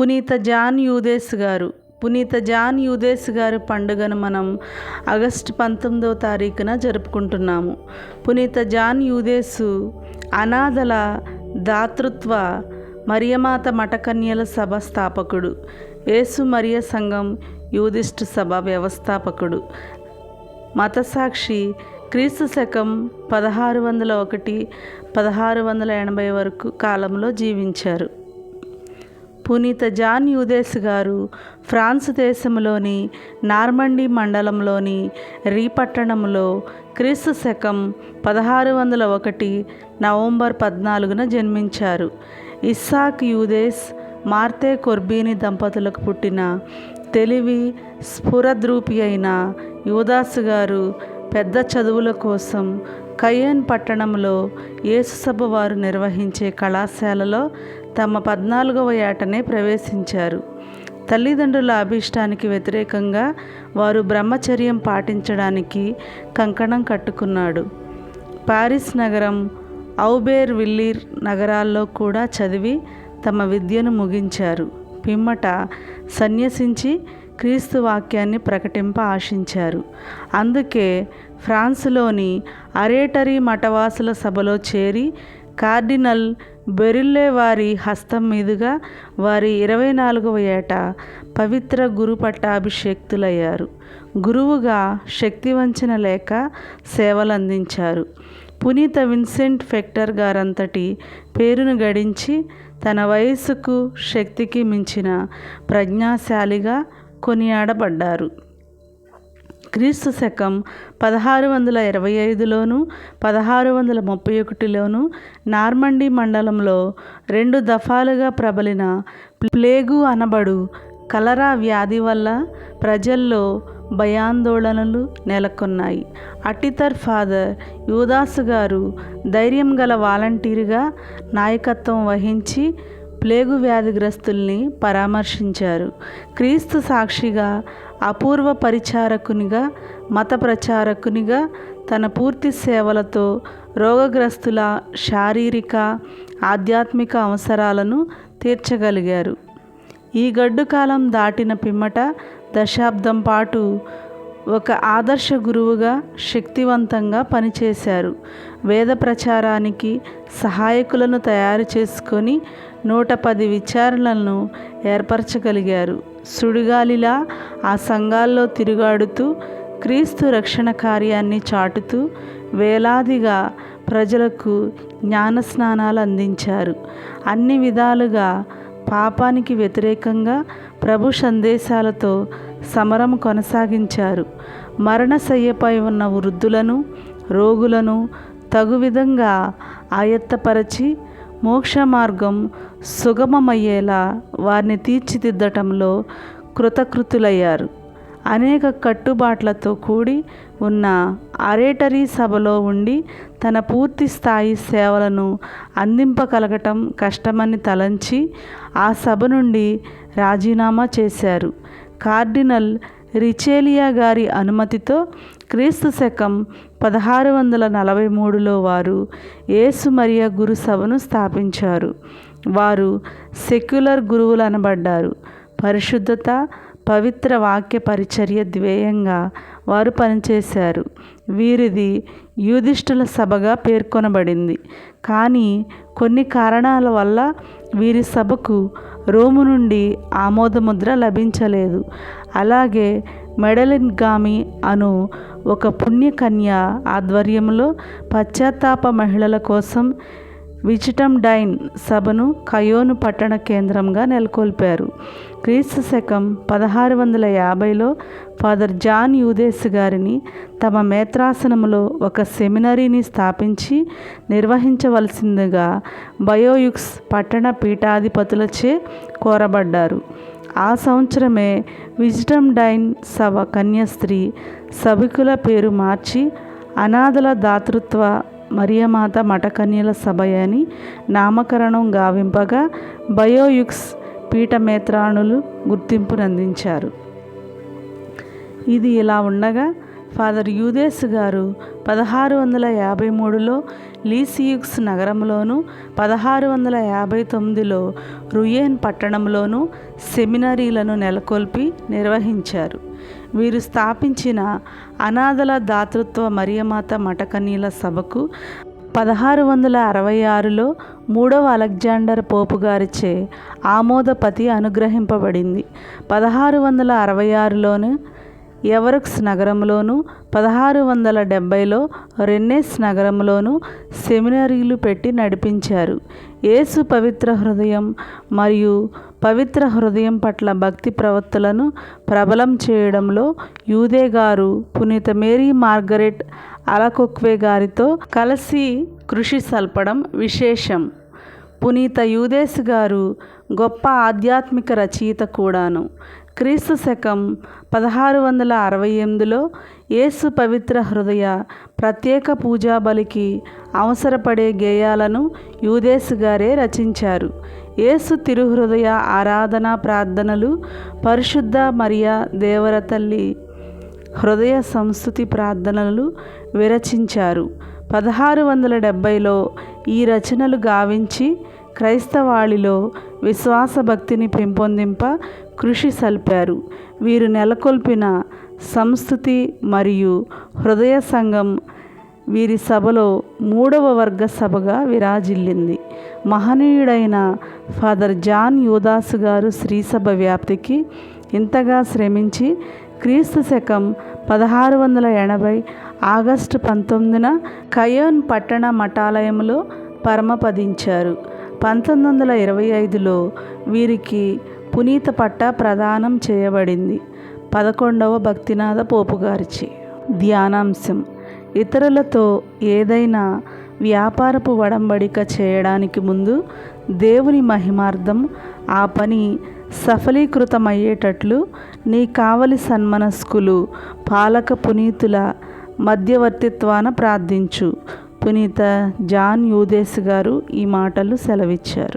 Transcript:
పునీత John Eudes గారు. పునీత జాన్ యూదేస్ గారి పండుగను మనం ఆగస్టు పంతొమ్మిదవ తారీఖున జరుపుకుంటున్నాము. పునీత జాన్ యూదేసు అనాథల దాతృత్వ మరియమాత మఠకన్యల సభ స్థాపకుడు. యేసు మరియ సంఘం యూదిస్ట్ సభ వ్యవస్థాపకుడు. మతసాక్షి క్రీస్తు శకం పదహారు వందల ఒకటి పదహారు వందల ఎనభై వరకు కాలంలో జీవించారు. పునీత జాన్ యూదేస్ గారు ఫ్రాన్స్ దేశంలోని నార్మండీ మండలంలోని రీపట్టణంలో క్రీస్తు శకం పదహారు వందల ఒకటి నవంబర్ పద్నాలుగున జన్మించారు. ఇస్సాక్ యూదేస్ మార్తే కొర్బీని దంపతులకు పుట్టిన తెలివి స్ఫురద్రూపి అయిన యూదాస్ గారు పెద్ద చదువుల కోసం కయ్యన్ పట్టణంలో యేసుసభ వారు నిర్వహించే కళాశాలలో తమ పద్నాలుగవ ఏటనే ప్రవేశించారు. తల్లిదండ్రుల అభీష్టానికి వ్యతిరేకంగా వారు బ్రహ్మచర్యం పాటించడానికి కంకణం కట్టుకున్నాడు. పారిస్ నగరం ఔబేర్ విల్లీర్ నగరాల్లో కూడా చదివి తమ విద్యను ముగించారు. పిమ్మట సన్యసించి క్రీస్తు వాక్యాన్ని ప్రకటింప ఆశించారు. అందుకే ఫ్రాన్స్లోని అరేటరీ మఠవాసుల సభలో చేరి కార్డినల్ బెరిల్లే వారి హస్తం మీదుగా వారి ఇరవై నాలుగవ ఏట పవిత్ర గురు పట్టాభిషేక్తులయ్యారు. గురువుగా శక్తివంచన లేక సేవలందించారు. పునీత విన్సెంట్ ఫెక్టర్ గారంతటి పేరును గడించి తన వయస్సుకు శక్తికి మించిన ప్రజ్ఞాశాలిగా కొనియాడబడ్డారు. క్రీస్తు శకం పదహారు వందల ఇరవై ఐదులోను పదహారు వందల ముప్పై ఒకటిలోను నార్మండీ మండలంలో రెండు దఫాలుగా ప్రబలిన ప్లేగు అనబడు కలరా వ్యాధి వల్ల ప్రజల్లో భయాందోళనలు నెలకొన్నాయి. అటితర్ ఫాదర్ యూదాసు గారు ధైర్యం గల వాలంటీర్గా నాయకత్వం వహించి ప్లేగు వ్యాధిగ్రస్తుల్ని పరామర్శించారు. క్రీస్తు సాక్షిగా అపూర్వ పరిచారకునిగా మత ప్రచారకునిగా తన పూర్తి సేవలతో రోగగ్రస్తుల శారీరక ఆధ్యాత్మిక అవసరాలను తీర్చగలిగారు. ఈ గడ్డు కాలం దాటిన పిమ్మట దశాబ్దం పాటు ఒక ఆదర్శ గురువుగా శక్తివంతంగా పనిచేశారు. వేద ప్రచారానికి సహాయకులను తయారు చేసుకొని నూట పది విచారణలను ఏర్పరచగలిగారు. సుడిగాలిలా ఆ సంఘాల్లో తిరుగాడుతూ క్రీస్తు రక్షణ కార్యాన్ని చాటుతూ వేలాదిగా ప్రజలకు జ్ఞానస్నానాలు అందించారు. అన్ని విధాలుగా పాపానికి వ్యతిరేకంగా ప్రభు సందేశాలతో సమరం కొనసాగించారు. మరణశయ్యపై ఉన్న వృద్ధులను రోగులను తగు విధంగా ఆయత్తపరచి మోక్ష మార్గం సుగమమయ్యేలా వారిని తీర్చిదిద్దటంలో కృతకృతులయ్యారు. అనేక కట్టుబాట్లతో కూడి ఉన్న అరేటరీ సభలో ఉండి తన పూర్తి స్థాయి సేవలను అందింపగలగటం కష్టమని తలంచి ఆ సభ నుండి రాజీనామా చేశారు. కార్డినల్ రిచేలియా గారి అనుమతితో క్రీస్తు శకం పదహారు వందల నలభై మూడులో వారు యేసు మరియ గురు సభను స్థాపించారు. వారు సెక్యులర్ గురువులు అనబడ్డారు పరిశుద్ధత పవిత్ర వాక్య పరిచర్య ధ్యేయంగా వారు పనిచేశారు. వీరిది యూదిష్టుల సభగా పేర్కొనబడింది. కానీ కొన్ని కారణాల వల్ల వీరి సభకు రోము నుండి ఆమోదముద్ర లభించలేదు. అలాగే మెడలిన్ గామి అను ఒక పుణ్యకన్య ఆధ్వర్యంలో పశ్చాత్తాప మహిళల కోసం విచిటం డైన్ సభను కయోను పట్టణ కేంద్రంగా నెలకొల్పారు. క్రీస్తు శకం పదహారు వందల యాభైలో ఫాదర్ జాన్ యూదేస్ గారిని తమ మేత్రాసనంలో ఒక సెమినరీని స్థాపించి నిర్వహించవలసిందిగా బయోయుక్స్ పట్టణ పీఠాధిపతులచే కోరబడ్డారు. ఆ సంవత్సరమే విజ్డమ్ డైన్ సవ కన్యాస్త్రీ సభికుల పేరు మార్చి అనాథల దాతృత్వ మరియమాత మఠకన్యల సభ అని నామకరణం గావింపగా బయోయుక్స్ పీఠమేత్రాణులు గుర్తింపునందించారు ఇది ఇలా ఉండగా ఫాదర్ యూదేస్ గారు పదహారు వందల యాభై మూడులో లీసియుక్స్ నగరంలోను పదహారు వందల యాభై తొమ్మిదిలో రుయేన్ పట్టణంలోను సెమినరీలను నెలకొల్పి నిర్వహించారు. వీరు స్థాపించిన అనాథల దాతృత్వ మరియమాత మటకనీల సభకు పదహారు వందల అరవై ఆరులో మూడవ అలెగ్జాండర్ పోపు గారిచే ఆమోదపతి అనుగ్రహింపబడింది. పదహారు వందల అరవై ఆరులోను ఎవరక్స్ నగరంలోను పదహారు వందల డెబ్భైలో రెన్నెస్ నగరంలోను సెమినరీలు పెట్టి నడిపించారు. యేసు పవిత్ర హృదయం మరియు పవిత్ర హృదయం పట్ల భక్తి ప్రవృత్తులను ప్రబలం చేయడంలో యూదే గారు పునీత మేరీ మార్గరెట్ అలకొక్వే గారితో కలిసి కృషి సల్పడం విశేషం. పునీత యూదేశ్ గారు గొప్ప ఆధ్యాత్మిక రచయిత కూడాను. క్రీస్తు శకం పదహారు వందల అరవై ఎనిమిదిలో యేసు పవిత్ర హృదయ ప్రత్యేక పూజా బలికి అవసరపడే గేయాలను యూదేశ్ గారే రచించారు. యేసు తిరుహృదయ ఆరాధన ప్రార్థనలు పరిశుద్ధ మరియా దేవర తల్లి హృదయ సంస్థుతి ప్రార్థనలు విరచించారు. పదహారు వందల డెబ్భైలో ఈ రచనలు గావించి క్రైస్తవాళిలో విశ్వాస భక్తిని పెంపొందింప కృషి సల్పారు. వీరు నెలకొల్పిన సంస్థుతి మరియు హృదయ సంఘం వీరి సభలో మూడవ వర్గ సభగా విరాజిల్లింది. మహనీయుడైన ఫాదర్ జాన్ యూదాసు గారు శ్రీసభ వ్యాప్తికి ఇంతగా శ్రమించి క్రీస్తు శకం పదహారు వందల ఎనభై ఆగస్టు పంతొమ్మిదిన కయోన్ పట్టణ మఠాలయంలో పరమపదించారు. పంతొమ్మిది వందల ఇరవై ఐదులో వీరికి పునీత పట్ట ప్రదానం చేయబడింది. పదకొండవ భక్తినాథ పోపుగారిచి ధ్యానాంశం. ఇతరులతో ఏదైనా వ్యాపారపు వడంబడిక చేయడానికి ముందు దేవుని మహిమార్థం ఆ పని సఫలీకృతమయ్యేటట్లు నీ కావలి సన్మనస్కులు పాలక పునీతుల మధ్యవర్తిత్వాన ప్రార్థించు. పునీత జాన్ యూదేశ్ గారు ఈ మాటలు సెలవిచ్చారు.